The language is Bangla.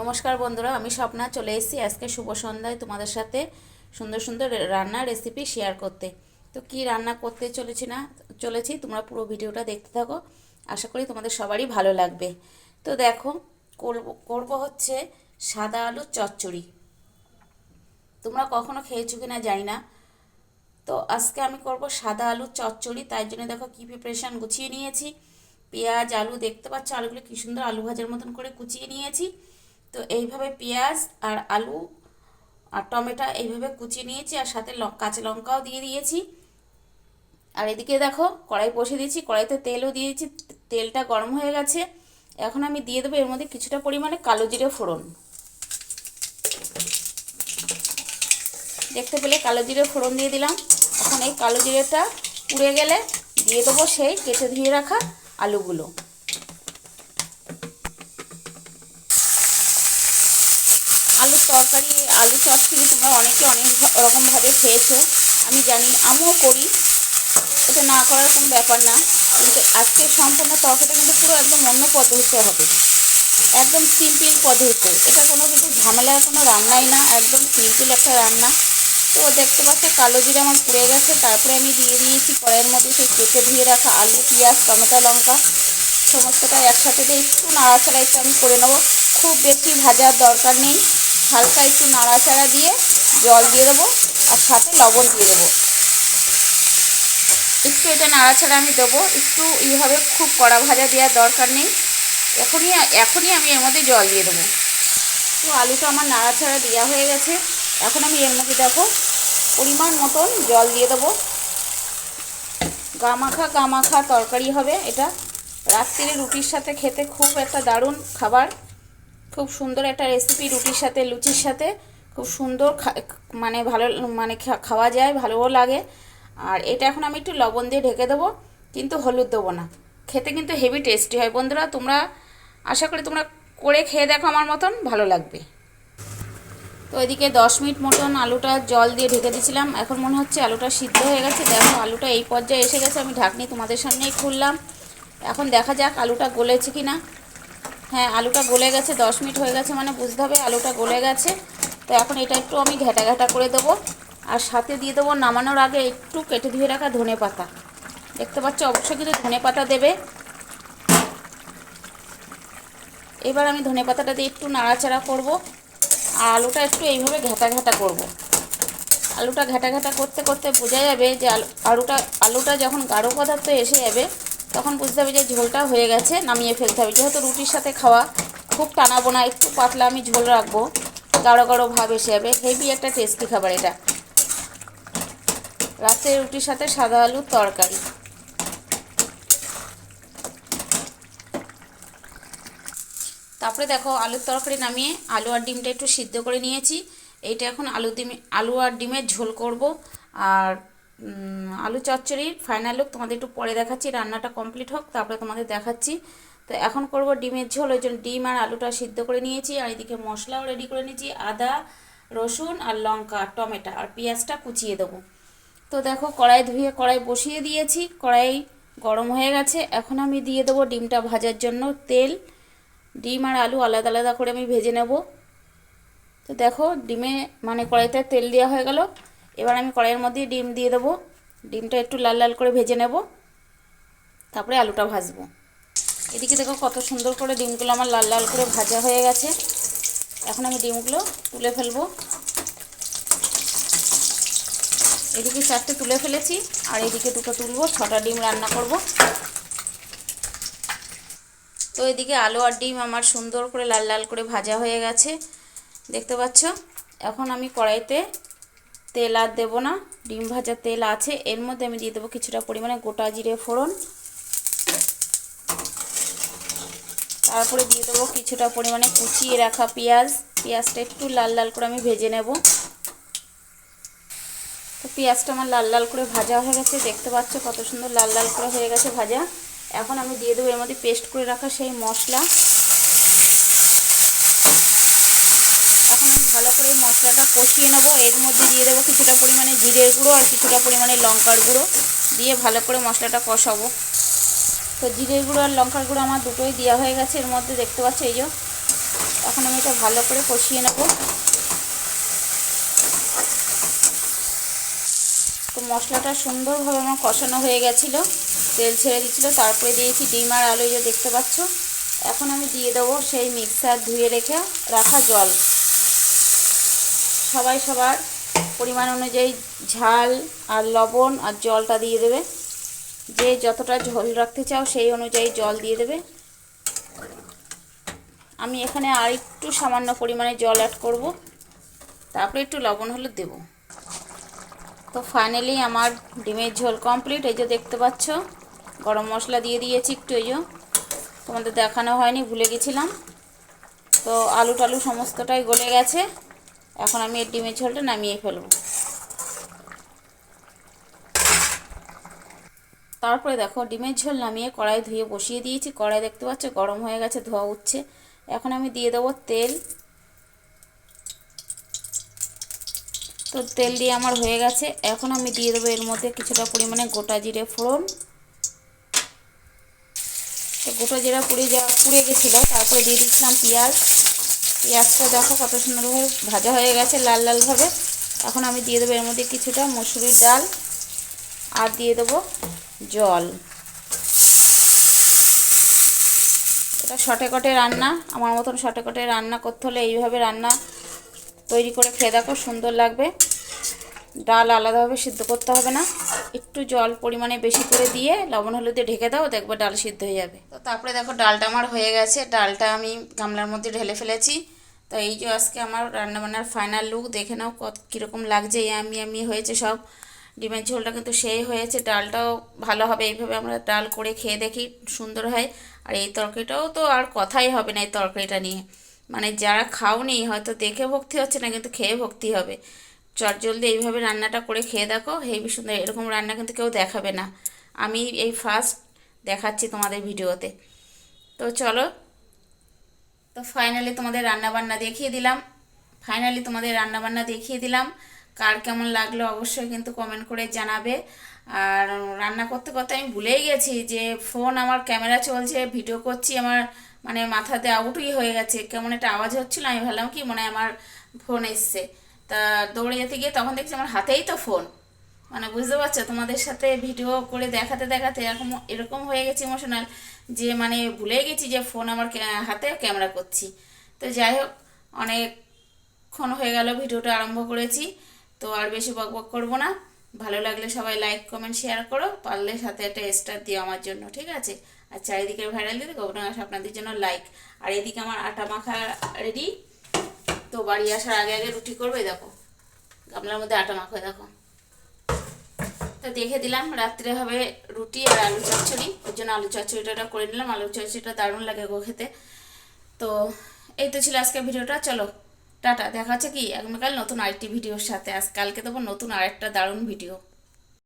নমস্কার বন্ধুরা, আমি স্বপ্না, চলে এসেছি আজকে শুভ সন্ধ্যায় তোমাদের সাথে সুন্দর সুন্দর রান্নার রেসিপি শেয়ার করতে। তো কি রান্না করতে চলেছি না, চলেছি, তোমরা পুরো ভিডিওটা দেখতে থাকো, আশা করি তোমাদের সবারই ভালো লাগবে। তো দেখো, করব করব হচ্ছে সাদা আলুর চচ্চড়ি। তোমরা কখনো খেয়েছো কি না জানি না। তো আজকে আমি করব সাদা আলুর চচ্চড়ি, তাই জন্য দেখো কী প্রিপারেশান গুছিয়ে নিয়েছি। পেঁয়াজ, আলু, দেখতে পাচ্ছ আলুগুলো কী সুন্দর আলু ভাজার মতন করে কুচিয়ে নিয়েছি। তো এইভাবে পেঁয়াজ আর আলু আর টমেটো এইভাবে কুচিয়ে নিয়েছি আর সাথে কাঁচা লঙ্কাও দিয়ে দিয়েছি। আর এদিকে দেখো কড়াই বসে দিয়েছি, কড়াইতে তেলও দিয়েছি, তেলটা গরম হয়ে গেছে। এখন আমি দিয়ে দেবো এর মধ্যে কিছুটা পরিমাণে কালো জিরে ফোড়ন। দেখতে পেলে কালো জিরে ফোড়ন দিয়ে দিলাম। এখন এই কালো জিরেটা পুড়ে গেলে দিয়ে দেবো সেই কেটে ধুয়ে রাখা আলুগুলো। আলুর তরকারি, আলু চচ্চড়ি তোমরা অনেকে অনেক রকমভাবে খেয়েছো। আমি জানি, আমিও করি। এটা না করার কোনো ব্যাপার না। কিন্তু আজকে সম্পূর্ণ তরকারিটা কিন্তু পুরো একদম অন্য পদ্ধতিতে হবে। একদম সিম্পল পদ্ধতিতে। এটা কোনো কিছু ঝামেলার কোনো রান্নাই না, একদম সিম্পল একটা রান্না। তো দেখতে পাচ্ছ, কালো জিরে আমার পুড়ে গেছে। তারপরে আমি দিয়ে দিয়েছি কড়াইয়ের মধ্যে সেই কেটে ধুয়ে রাখা আলু, পেঁয়াজ, টমেটো, লঙ্কা। সমস্তটা একসাথে দিয়ে একটু নাড়াচাড়া একটু আমি করে নেব। খুব বেশি ভাজার দরকার নেই। হালকা একটু নাড়াচাড়া দিয়ে জল দিয়ে দেবো আর সাথে লবণ দিয়ে দেবো। একটু এটা নাড়াচাড়া আমি দেবো। একটু এইভাবে খুব কড়া ভাজা দেওয়ার দরকার নেই। এখনই এখনই আমি এর মধ্যে জল দিয়ে দেবো। তো আলুটা আমার নাড়াচাড়া দেওয়া হয়ে গেছে। এখন আমি এর মধ্যে দেখো পরিমাণ মতন জল দিয়ে দেবো। গামাখা গামাখা তরকারি হবে এটা। রাত্রিরে রুটির সাথে খেতে খুব একটা দারুণ খাবার। খুব সুন্দর একটা রেসিপি রুটির সাথে, লুচির সাথে। খুব সুন্দর মানে ভালো মানে খাওয়া যায়, ভালোও লাগে। আর এটা এখন আমি একটু লবণ দিয়ে ঢেকে দেবো, কিন্তু হলুদ দেবো না। খেতে কিন্তু হেভি টেস্টি হয়। বন্ধুরা, তোমরা আশা করি তোমরা করে খেয়ে দেখো আমার মতন, ভালো লাগবে। তো এদিকে দশ মিনিট মতন আলুটা জল দিয়ে ঢেকে দিয়েছিলাম। এখন মনে হচ্ছে আলুটা সিদ্ধ হয়ে গেছে। দেখো, আলুটা এই পর্যায়ে এসে গেছে। আমি ঢাকনি তোমাদের সামনেই খুললাম। এখন দেখা যাক আলুটা গলেছে কি না হ্যাঁ আলুটা গলে গেছে, দশ মিনিট হয়ে গেছে মানে বুঝতে হবে আলুটা গলে গেছে। তো এখন এটা একটু আমি ঘেটা ঘেটা করে দেবো। আর সাথে দিয়ে দেবো নামানোর আগে একটু কেটে ধুয়ে রাখা ধনে পাতা। দেখতে পাচ্ছ, অবশ্যই কিন্তু ধনে পাতা দেবে। এবার আমি ধনে পাতাটা দিয়ে একটু নাড়াচাড়া করব। আর আলুটা একটু এইভাবে ঘেটা ঘেটা করব। আলুটা ঘেটা ঘেটা করতে করতে বোঝা যাবে যে আলু আলুটা আলুটা যখন গাঢ় পদার্থ এসে যাবে তখন বুঝতে হবে যে ঝোলটা হয়ে গেছে, নামিয়ে ফেলতে হবে। যেহেতু রুটির সাথে খাওয়া খুব টানাবো না একটু পাতলা আমি ঝোল রাখব, গাঢ় গাঢ় ভাব এসে যাবে। হেভি একটা টেস্টি খাবার এটা। রাতে রুটির সাথে সাদা আলুর তরকারি। তারপরে দেখো, আলুর তরকারি নামিয়ে আলু আর ডিমটা একটু সিদ্ধ করে নিয়েছি। এইটা এখন আলু ডিম, আলু আর ডিমের ঝোল করব। আর আলু চচ্চড়ির ফাইনাল লুক তোমাদের একটু পরে দেখাচ্ছি, রান্নাটা কমপ্লিট হোক, তারপরে তোমাদের দেখাচ্ছি। তো এখন করব ডিমের ঝোল, ওই জন্য ডিম আর আলুটা সিদ্ধ করে নিয়েছি, আর এদিকে মশলাও রেডি করে নিয়েছি, আদা, রসুন আর লঙ্কা, টমেটো, আর পেঁয়াজটা কুচিয়ে দেবো। তো দেখো কড়াই ধুয়ে, কড়াই বসিয়ে দিয়েছি, কড়াই গরম হয়ে গেছে, এখন আমি দিয়ে দেবো ডিমটা ভাজার জন্য তেল। ডিম আর আলু আলাদা আলাদা করে আমি ভেজে নেব। তো দেখো ডিমে মানে কড়াইতে তেল দেওয়া হয়ে গেল এবার আমি কড়াইয়ের মধ্যে ডিম দিয়ে দেবো। ডিমটা একটু লাল লাল করে ভেজে নেব। তারপরে আলুটা ভাজবো। এদিকে দেখো কত সুন্দর করে ডিমগুলো আমার লাল লাল করে ভাজা হয়ে গেছে। এখন আমি ডিমগুলো তুলে ফেলব। এদিকে চারটে তুলে ফেলেছি, আর এদিকে দুটো তুলবো, ছটা ডিম রান্না করব। তো এদিকে আলু আর ডিম আমার সুন্দর করে লাল লাল করে ভাজা হয়ে গেছে। দেখতে পাচ্ছ? এখন আমি কড়াইতে তেল আর দেবো না। ডিম ভাজা তেল আছে, এর মধ্যে আমি দিয়ে দেবো কিছুটা পরিমাণে গোটা জিরে ফোড়ন। তারপরে দিয়ে দেবো কিছুটা পরিমাণে কুচিয়ে রাখা পেঁয়াজ। পেঁয়াজটা একটু লাল লাল করে আমি ভেজে নেব। তো পেঁয়াজটা আমার লাল লাল করে ভাজা হয়ে গেছে, দেখতে পাচ্ছ কত সুন্দর লাল লাল করে হয়ে গেছে ভাজা। এখন আমি দিয়ে দেবো এর মধ্যে পেস্ট করে রাখা সেই মশলা এখন আমি ভালো করে মশলাটা কষিয়ে নেব। এর মধ্যে দিয়ে দেবো কিছুটা পরিমাণে জিরের গুঁড়ো আর কিছুটা পরিমাণে লঙ্কার গুঁড়ো। দিয়ে ভালো করে মশলাটা কষাবো। তো জিরের গুঁড়ো আর লঙ্কার গুঁড়ো আমার দুটোই দেওয়া হয়ে গেছে। এর মধ্যে দেখতে পাচ্ছ এই যে, এখন আমি এটা ভালো করে কষিয়ে নেব। তো মশলাটা সুন্দরভাবে আমার কষানো হয়ে গেছিল। তেল ছেড়ে দিচ্ছিল তারপরে দিয়েছি ডিম আর আলু যে দেখতে পাচ্ছ। এখন আমি দিয়ে দেবো সেই মিক্সার ধুয়ে রেখে রাখা জল। সবাই সবার পরিমাণ অনুযায়ী ঝাল আর লবণ আর জলটা দিয়ে দেবে। যে যতটা ঝোল রাখতে চাও সেই অনুযায়ী জল দিয়ে দেবে। আমি এখানে আর একটু সামান্য পরিমাণে জল অ্যাড করব। তারপরে একটু লবণ হলুদ দেব। তো ফাইনালি আমার ডিমের ঝোল কমপ্লিট এই যে দেখতে পাচ্ছ, গরম মশলা দিয়ে দিয়েছি একটু, এই যে। তোমাদের দেখানো হয়নি, ভুলে গেছিলাম। তো আলু টালু সমস্তটাই গলে গেছে। এখন আমি এর ডিমের ঝোলটা নামিয়ে ফেলব। তারপরে দেখো, ডিমের ঝোল নামিয়ে কড়াই ধুয়ে বসিয়ে দিয়েছি। কড়াই দেখতে পাচ্ছ গরম হয়ে গেছে, ধোয়া উঠছে। এখন আমি দিয়ে দেবো তেল। তো তেল দিয়ে আমার হয়ে গেছে। এখন আমি দিয়ে দেবো এর মধ্যে কিছুটা পরিমাণে গোটা জিরে ফোড়ন। তো গোটা জিরা পুড়ে যাওয়া পুড়ে গেছিল, তারপরে দিয়ে দিচ্ছিলাম পেঁয়াজ। পেঁয়াজটা দেখো কত সুন্দরভাবে ভাজা হয়ে গেছে লাল লালভাবে এখন আমি দিয়ে দেবো এর মধ্যে কিছুটা মসুরির ডাল আর দিয়ে দেবো জল। এটা শটে কটে রান্না, আমার মতন শটে কটে রান্না করতে হলে এইভাবে রান্না তৈরি করে খেয়ে দেখো, সুন্দর লাগবে। ডাল আলাদাভাবে সিদ্ধ করতে হবে না। একটু জল পরিমাণে বেশি করে দিয়ে লবণ হলুদে ঢেকে দাও, দেখবে ডাল সিদ্ধ হয়ে যাবে। তো তারপরে দেখো ডালটা আমার হয়ে গেছে। ডালটা আমি গামলার মধ্যে ঢেলে ফেলেছি। তো এই যে আজকে আমার রান্নাবান্নার ফাইনাল লুক দেখে নাও কত কীরকম লাগছে আমি আমি হয়েছে সব। ডিমের ঝোলটা কিন্তু সেই হয়েছে, ডালটাও ভালো হবে। এইভাবে আমরা ডাল করে খেয়ে দেখি, সুন্দর হয়। আর এই তরকারিটাও তো আর কথাই হবে না এই তরকারিটা নিয়ে। মানে যারা খাওনি, হয়তো দেখে ভক্তি হচ্ছে না, কিন্তু খেয়ে ভক্তি হবে। চট জলদি এইভাবে রান্নাটা করে খেয়ে দেখো। হেবি সুন্দর এরকম রান্না কিন্তু কেউ দেখাবে না। আমি এই ফার্স্ট দেখাচ্ছি তোমাদের ভিডিওতে। তো চলো, তো ফাইনালি তোমাদের রান্নাবান্না দেখিয়ে দিলাম। ফাইনালি তোমাদের রান্নাবান্না দেখিয়ে দিলাম। কার কেমন লাগল অবশ্যই কিন্তু কমেন্ট করে জানাবে। আর রান্না করতে করতে আমি ভুলেই গেছি যে ফোন আমার ক্যামেরা চলছে ভিডিও করছি, আমার মানে মাথাতে আউটই হয়ে গেছে। কেমন একটা আওয়াজ হচ্ছিল, আমি ভাবলাম কি মনে হয় আমার ফোন এসছে। তা দৌড়ে যেতে গিয়ে তখন দেখছি আমার হাতেই তো ফোন মানে বুঝতে পারছ? তোমাদের সাথে ভিডিও করে দেখাতে দেখাতে এরকম এরকম হয়ে গেছে ইমোশনাল যে মানে ভুলে গেছি যে ফোন আমার হাতে ক্যামেরা করছি। তো যাই হোক, অনেকক্ষণ হয়ে গেল ভিডিওটা আরম্ভ করেছি। তো আর বেশি বক বক করব না। ভালো লাগলে সবাই লাইক কমেন্ট শেয়ার করো। পারলে সাথে একটা স্টার দিও আমার জন্য, ঠিক আছে? আর চারিদিকে ভাইরাল দিতে গোবর আপনাদের জন্য লাইক আর এদিকে আমার আটা মাখা রেডি তো বাড়ি আসার আগে আগে রুটি করবে দেখো। গামলার মধ্যে আটা মাখো দেখো। তো দেখে দিলাম, রাত্রে হবে রুটি আর আলু চচ্চড়ি। ওই জন্য আলু চচ্চড়িটা করে নিলাম। আলু চচ্চড়িটা দারুণ লাগে গো খেতে। তো এই তো ছিল আজকে ভিডিওটা। চলো, টাটা। দেখা হচ্ছে কি? আগামীকাল নতুন আরেকটি ভিডিওর সাথে। আজ কালকে দেবো নতুন আরেকটা দারুণ ভিডিও।